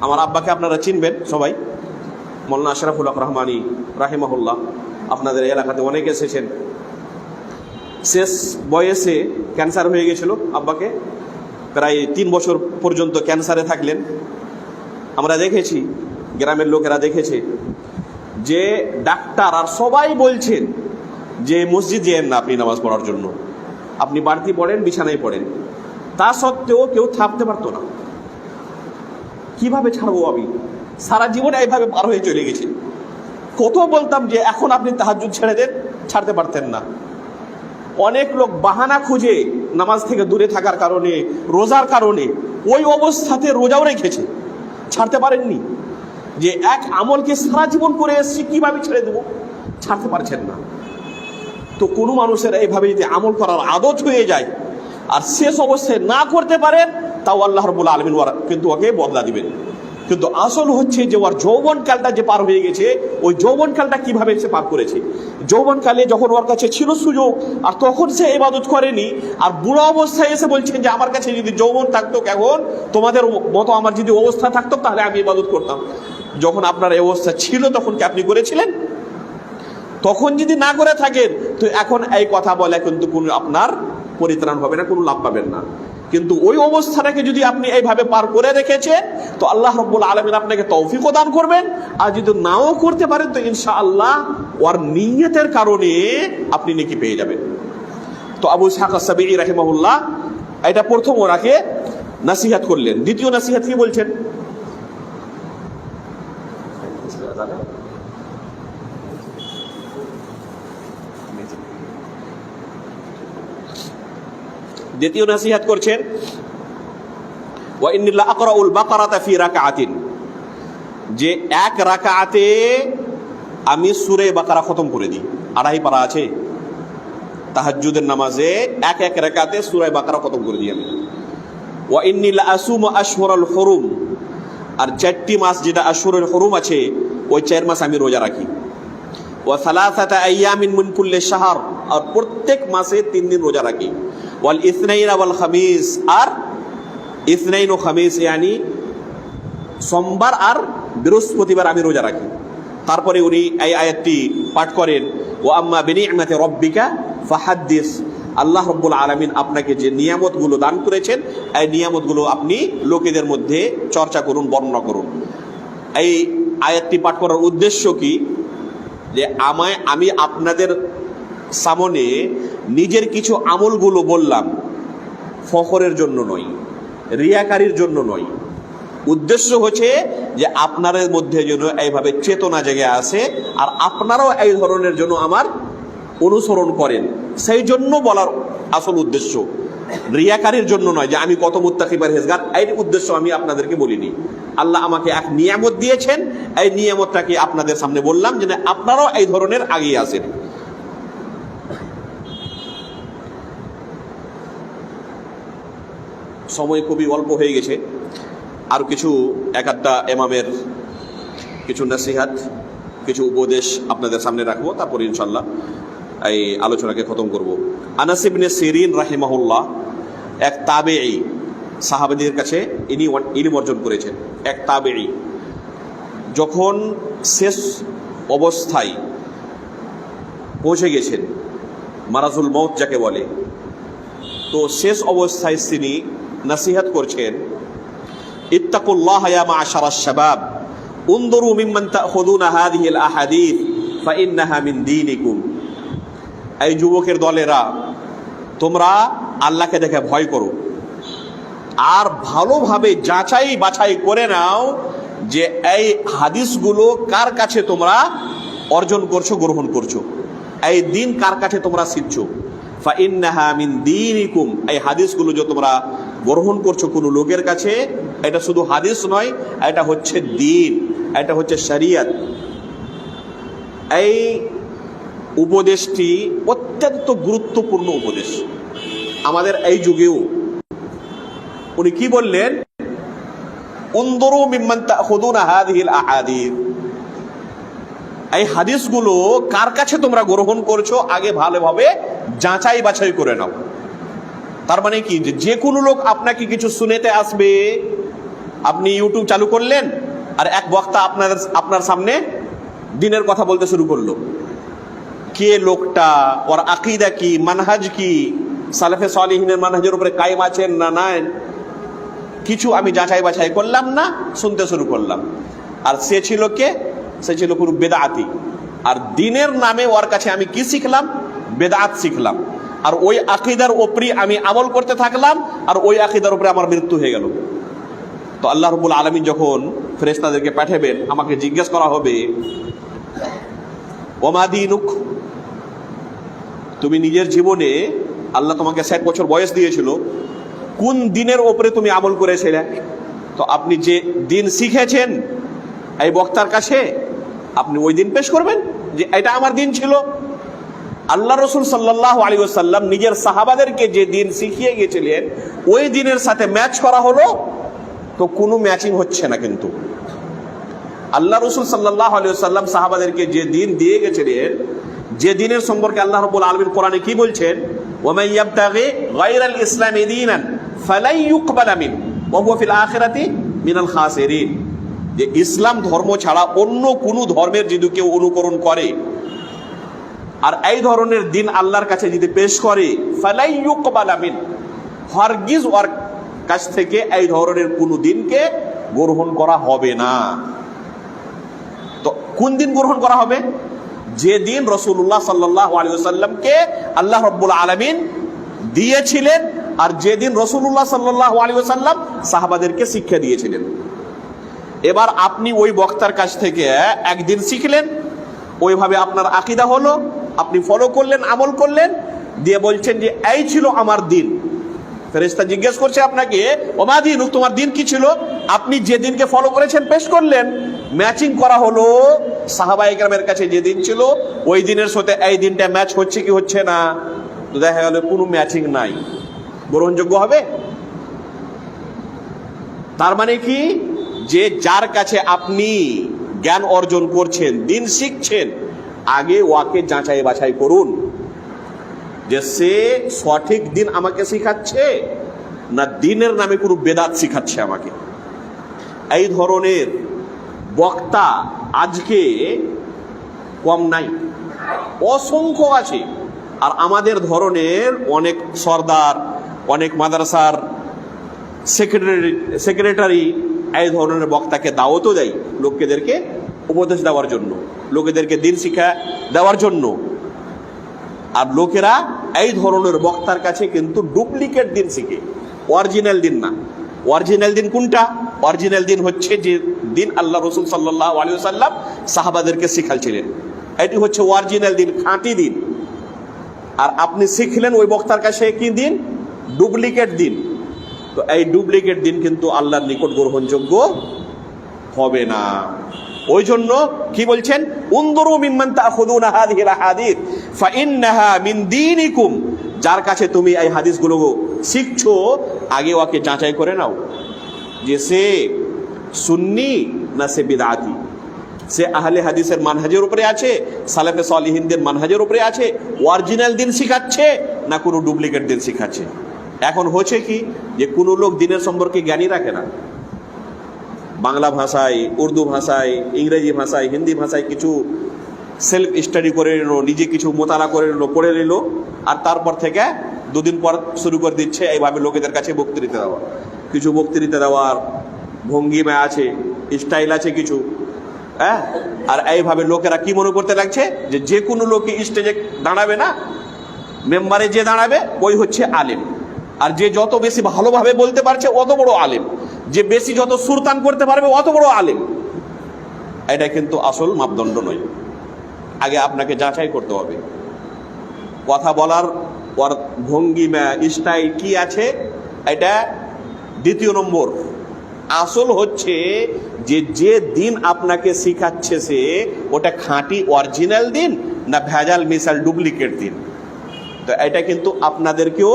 আমার আব্বাকে আপনারা চিনবেন সবাই। মোল্লা আশরাফুল রহমানি, রাহিমাহুল্লাহ, আপনাদের এলাকাতে অনেকে এসেছেন। শেষ বয়সে ক্যান্সার হয়ে গেছিল আব্বাকে। প্রায় তিন বছর পর্যন্ত ক্যান্সারে থাকলেন। আমরা দেখেছি, গ্রামের লোকেরা দেখেছে যে ডাক্তার আর সবাই বলছেন যে মসজিদ যেয়েন না আপনি নামাজ পড়ার জন্য। আপনি বাড়তি পড়েন, বিছানায় পড়েন। তা সত্ত্বেও কেউ থাকতে পারতো না। কীভাবে ছাড়বো আমি? সারা জীবন এইভাবে পার হয়ে চলে গেছে। কত বলতাম যে এখন আপনি তাহাজুদ ছেড়ে দেন, ছাড়তে পারতেন না। অনেক লোক বাহানা খুঁজে নামাজ থেকে দূরে থাকার কারণে, রোজার কারণে, ওই অবস্থাতে রোজাও রেখেছে। ছাড়তে পারেননি। যে এক আমলকে সারা জীবন করে এসেছি, কীভাবে ছেড়ে দেবো? ছাড়তে পারছেন না। তো কোনো মানুষের এইভাবে যদি আমল করার আদত হয়ে যায়, আর শেষ অবস্থায় না করতে পারেন তাও আল্লাহ রবুল্লা আলমিন ওর কিন্তু ওকে বদলা দিবেন। কিন্তু আসল হচ্ছে যে ওর যৌবনকালটা যে পার হয়ে গেছে, ওই যৌবনকালটা কীভাবে সে পার করেছে? যৌবনকালে যখন ওর কাছে ছিল সুযোগ, আর তখন সে ইবাদত করেনি, আর বুড়ো অবস্থায় এসে বলছেন যে, আমার কাছে যদি যৌবন থাকতো এখন তোমাদের মতো আমার যদি অবস্থা থাকতো, তাহলে আমি ইবাদত করতাম। যখন আপনার এই অবস্থা ছিল, তখন কি আপনি করেছিলেন? তখন যদি না করে থাকেন, তো এখন এই কথা বলে কিন্তু কোনো আপনার পরিত্রাণ হবে না, কোনো লাভ পাবেন না। কিন্তু ওই অবস্থাটাকে যদি আপনি এইভাবে পার করে রেখেছেন, তো আল্লাহ রব্বুল আলমিন আপনাকে তৌফিকও দান করবেন। আর যদি নাও করতে পারেন, তো ইনশা আল্লাহ ওর নিয়তের কারণে আপনি নেকি পেয়ে যাবেন। তো আবু সাকাসাবি রাহিমাহুল্লাহ এটা প্রথম ওরাকে নাসিহাত করলেন। দ্বিতীয় নাসিহাত কি বলছেন? দ্বিতীয় নাসিহাত করছেন, ওয়া ইন্নিল্লা আকরাউল বাকারাতা ফি রাকাআতিন। যে এক রাকাতে আমি সুরে বাকারা খতম করে দিই। আড়াই পারা আছে। তাহাজ্জুদের নামাজে এক এক রাকাতে সূরা বাকারা খতম করে দিই আমি। ওয়া ইন্নিল্লা আসুমু আশহুরাল হুরুম। আর চারটি মাস যেটা আশহুরুল হুরুম আছে, ওই চার মাস আমি রোজা রাখি। ওয়া সালাসাতা আইয়ামিন মিন কুল্লি শাহর। আর প্রত্যেক মাসে তিন দিন রোজা রাখি। ওয়াল ইসনাইন ওয়াল খামিস, আর ইসনাইন ও খামিস ইয়ানি সোমবার আর বৃহস্পতিবার আমি রোজা রাখি। তারপরে উনি এই আয়াতটি পাঠ করেন ও আম্মা বিনি'মাতি রব্বিকা ফাহাদ্দিস। আল্লাহ রব্বুল আলমিন আপনাকে যে নিয়ামতগুলো দান করেছেন, এই নিয়ামতগুলো আপনি লোকেদের মধ্যে চর্চা করুন, বর্ণনা করুন। এই আয়াতটি পাঠ করার উদ্দেশ্য কি? যে আমায়, আমি আপনাদের সামনে নিজের কিছু আমলগুলো বললাম, ফখরের জন্য নয়, রিয়াকারির জন্য নয়। উদ্দেশ্য হচ্ছে যে আপনাদের মধ্যে যেন এইভাবে চেতনা জেগে আসে আর আপনারাও এই ধরনের জন্য আমার অনুসরণ করেন। সেই জন্য বলার আসল উদ্দেশ্য। রিয়াকারির জন্য নয় যে আমি কত মুত্তাকিবার হেজগার এই উদ্দেশ্য আমি আপনাদেরকে বলিনি। আল্লাহ আমাকে এক নিয়ামত দিয়েছেন, এই নিয়ামতটাকে আপনাদের সামনে বললাম যে আপনারাও এই ধরনের আগিয়ে আসেন। সময় খুবই অল্প হয়ে গেছে। আরও কিছু এক একটা এমামের কিছু নাসিহাত, কিছু উপদেশ আপনাদের সামনে রাখব, তারপর ইনশাল্লাহ এই আলোচনাকে খতম করব। আনাসিবনে সিরিন রাহিমাহুল্লাহ এক তাবেই সাহাবাদের কাছে ইনি ইনি অর্জন করেছেন। এক তাবেই যখন শেষ অবস্থায় পৌঁছে গেছেন, মারাজুল মৌত যাকে বলে, তো শেষ অবস্থায় তিনি নাসিহাত করছেন, ইত্তাকুল্লাহ ইয়া মা'শারা শাবাব, উনদুরু মিম্মান তাখুযুনা হাযিহি আল আহাদিস, ফাইন্নাহা মিন দীনিকুম। এই যুবকের দলেরা, তোমরা আল্লাহকে দেখে ভয় করো। আর ভালোভাবে যাচাই বাছাই করে নাও যে এই হাদিসগুলো কার কাছে তোমরা অর্জন করছ, গ্রহণ করছ। এই দিন কার কাছে তোমরা শিখছো? ফাইন্নাহা মিন দীনিকুম। এই হাদিসগুলো যে তোমরা গ্রহণ করছ কোনো লোকের কাছে, এটা শুধু হাদিস নয়, এটা হচ্ছে দিন, এটা হচ্ছে শরিয়ত। এই উপদেশটি অত্যন্ত গুরুত্বপূর্ণ উপদেশ। আমাদের এই যুগেও। উনি কি বললেন? উন্দরু তাখুদুনা হাদিহিল আহাদিস। এই হাদিসগুলো কার কাছে তোমরা গ্রহণ করছ? আগে ভালোভাবে যাচাই বাছাই করে নাও। তার মানে কি? যে কোনো লোক আপনাকে কিছু শুনেতে আসবে, আপনি ইউটিউব চালু করলেন, আর এক বক্তা আপনার আপনার সামনে দিনের কথা বলতে শুরু করল। কে লোকটা? ওর আকিদা কি? মানহাজ কি? সালেফে সালিহিনের মানহাজের উপরে কায়েম আছেন না নাই? কিছু আমি যাচাই বাছাই করলাম না, শুনতে শুরু করলাম। আর সে ছিল কে? সে ছিল পুরো বেদাতি। আর দিনের নামে ওর কাছে আমি কি শিখলাম? বেদাত শিখলাম। আর ওই আকিদার ওপরই আমি আমল করতে থাকলাম, আর ওই আকিদার ওপরে আমার মৃত্যু হয়ে গেল। তো আল্লাহ রবুল আলমী যখন ফেরেস্তাদেরকে পাঠাবেন, আমাকে জিজ্ঞেস করা হবে ওমাদিনুক তুমি নিজের জীবনে আল্লাহ তোমাকে ষাট বছর বয়স দিয়েছিল, কোন দিনের ওপরে তুমি আমল করেছিলে? তো আপনি যে দিন শিখেছেন, এই বক্তার কাছে, আপনি ওই দিন পেশ করবেন যে এটা আমার দিন ছিল। আল্লাহ রসুল সাল্লাহ আলী সাল্লাম নিজের সাহাবাদেরকে যে দিন শিখিয়ে গেছিলেন ওই দিনের সাথে ম্যাচ করা হলো, তো কোনো ম্যাচিং হচ্ছে না কিন্তু। আল্লাহ রসুল সাল্লাহ আলী সাল্লাম সাহাবাদেরকে যে দিন দিয়ে গেছিলেন, যে দিনের সম্পর্কে আল্লাহ রবুল আলমীর কোরআনে কি বলছেন? ওমাই ইয়াবতাগি গায়রাল ইসলামি দীনান ফালাই ইউকবালা মিন, ওয়া হুয়া ফিল আখিরাতি মিনাল খাসিরিন। যে ইসলাম ধর্ম ছাড়া অন্য কোনো ধর্মের যদি কেউ অনুকরণ করে আর এই ধরনের দিন আল্লাহর কাছে যদি পেশ করে, ফালাই ইউকবালা মিন হরগিজ ওর কাছ থেকে এই ধরনের কোনো দিনকে গ্রহণ করা হবে না। তো কোন দিন গ্রহণ করা হবে? যে দিন রসুল্লাহ সাল্লাহ আল্লাহ রব্বুল আলমিন দিয়েছিলেন আর যেদিন রসুল্লাহ সাল্লাহ সাহাবাদেরকে শিক্ষা দিয়েছিলেন। এবার আপনি ওই বক্তার কাছ থেকে একদিন শিখলেন, ওইভাবে আপনার আকিদা হলো আপনি ফলো করলেন, আমল করলেন, দিয়ে বলছেন যে, এই ছিল আমার দিন। ফেরেস্তা জিজ্ঞেস করছে আপনাকে, ওমা দিন? তোমার দিন কি ছিল? আপনি যে দিনকে ফলো করেছেন, পেশ করলেন। ম্যাচিং করা হলো সাহাবা ইকরামের কাছে যে দিন ছিল। ওই দিনের সাথে এই দিনটা ম্যাচ হচ্ছে কি হচ্ছে না? তো দেখা গেল কোনো ম্যাচিং নাই। গ্রহণযোগ্য হবে? তার মানে কি? যে যার কাছে আপনি জ্ঞান অর্জন করছেন, দিন শিখছেন আগে ওয়াকে যাচাই বাছাই করুন যে সে সঠিক দিন আমাকে শিখাচ্ছে না দিনের নামে কোনো বেদাত শিখাচ্ছে আমাকে। এই ধরনের বক্তা আজকে কম নাই, অসংখ্য আছে। আর আমাদের ধরনের অনেক সর্দার, অনেক মাদ্রাসার সেক্রেটারি সেক্রেটারি এই ধরনের বক্তাকে দাওয়াতও দেয় লোকেদেরকে উপদেশ দেওয়ার জন্য। লোকেদেরকে দিন শিক্ষা দেওয়ার জন্য। আর লোকেরা এই ধরনের বক্তার কাছে কিন্তু ডুপ্লিকেট দিন শিখে। অরিজিনাল দিন না। অরিজিনাল দিন কোনটা? অরিজিনাল দিন হচ্ছে যে দিন আল্লাহ রসুল সাল্লাহ আলী সাল্লাম সাহাবাদেরকে শিখালছিলেন। এটি হচ্ছে অরিজিনাল দিন, খাঁটি দিন। আর আপনি শিখলেন ওই বক্তার কাছে কি দিন? ডুপ্লিকেট দিন। তো এই ডুপ্লিকেট দিন কিন্তু আল্লাহর নিকট গ্রহণযোগ্য হবে না। ওই জন্য কি বলছেন? উন্দরু মিম্মান তাখুদুনা হাদিহিল আহাদিস, ফাইন্নাহা মিন দীনিকুম। যার কাছে তুমি এই হাদিসগুলো শিখছো, আগে ওকে যাচাই করে নাও। যে সে সুন্নি না সে বিদাতি? সে আহলে হাদিসের মানহাজের উপরে আছে, সালেফে সলিহিনদের মানহাজের উপরে আছে, অরিজিনাল দিন শিখাচ্ছে না কোনো ডুপ্লিকেট দিন শিখাচ্ছে? এখন হচ্ছে কি যে কোনো লোক দিনের সম্পর্কে জ্ঞানী রাখে না। বাংলা ভাষায়, উর্দু ভাষায়, ইংরেজি ভাষায়, হিন্দি ভাষায় কিছু সেলফ স্টাডি করে নিল, নিজে কিছু মোতালা করে নিল, পড়ে নিল, আর তারপর থেকে দুদিন পর শুরু করে দিচ্ছে, এইভাবে লোকেদের কাছে বক্তৃতা দেওয়া। কিছু বক্তৃতা দেওয়ার ভঙ্গিমা আছে স্টাইল আছে কিছু হ্যাঁ? আর এইভাবে লোকেরা কি মনে করতে লাগছে? যে যে কোনো লোকই স্টেজে দাঁড়াবে না মেম্বারে যে দাঁড়াবে, ওই হচ্ছে আলেম। আর যে যত বেশি ভালোভাবে বলতে পারছে, অত বড় আলেম। যে বেশি যত সুরতান করতে পারবে, অত বড় আলেম। এটা কিন্তু আসল মাপদণ্ড নয়। আগে আপনাকে যাচাই করতে হবে। কথা বলার ওর ভঙ্গিমা স্টাইল কি আছে, এটা দ্বিতীয় নম্বর। আসল হচ্ছে যে যে দিন আপনাকে শিখাচ্ছে সে, ওটা খাঁটি অরিজিনাল দিন না ভেজাল মিসাল ডুপ্লিকেট দিন। তো এটা কিন্তু আপনাদেরকেও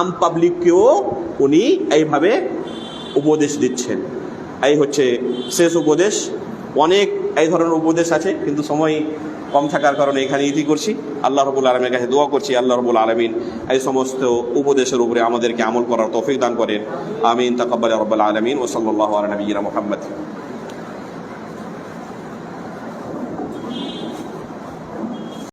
আম পাবলিককেও উনি এইভাবে উপদেশ দিচ্ছেন। এই হচ্ছে শেষ উপদেশ। অনেক এই ধরনের উপদেশ আছে, কিন্তু সময় কম থাকার কারণে এখানে ইতি করছি। আল্লাহ রবুল আলমের কাছে দোয়া করছি, আল্লাহ রবুল আলমিন এই সমস্ত উপদেশের উপরে আমাদেরকে আমল করার তৌফিক দান করেন। আমিন, তাকব্বাল রব্বাল আলমিন ও সাল্লাহ আলী নবীরা মোহাম্মদ।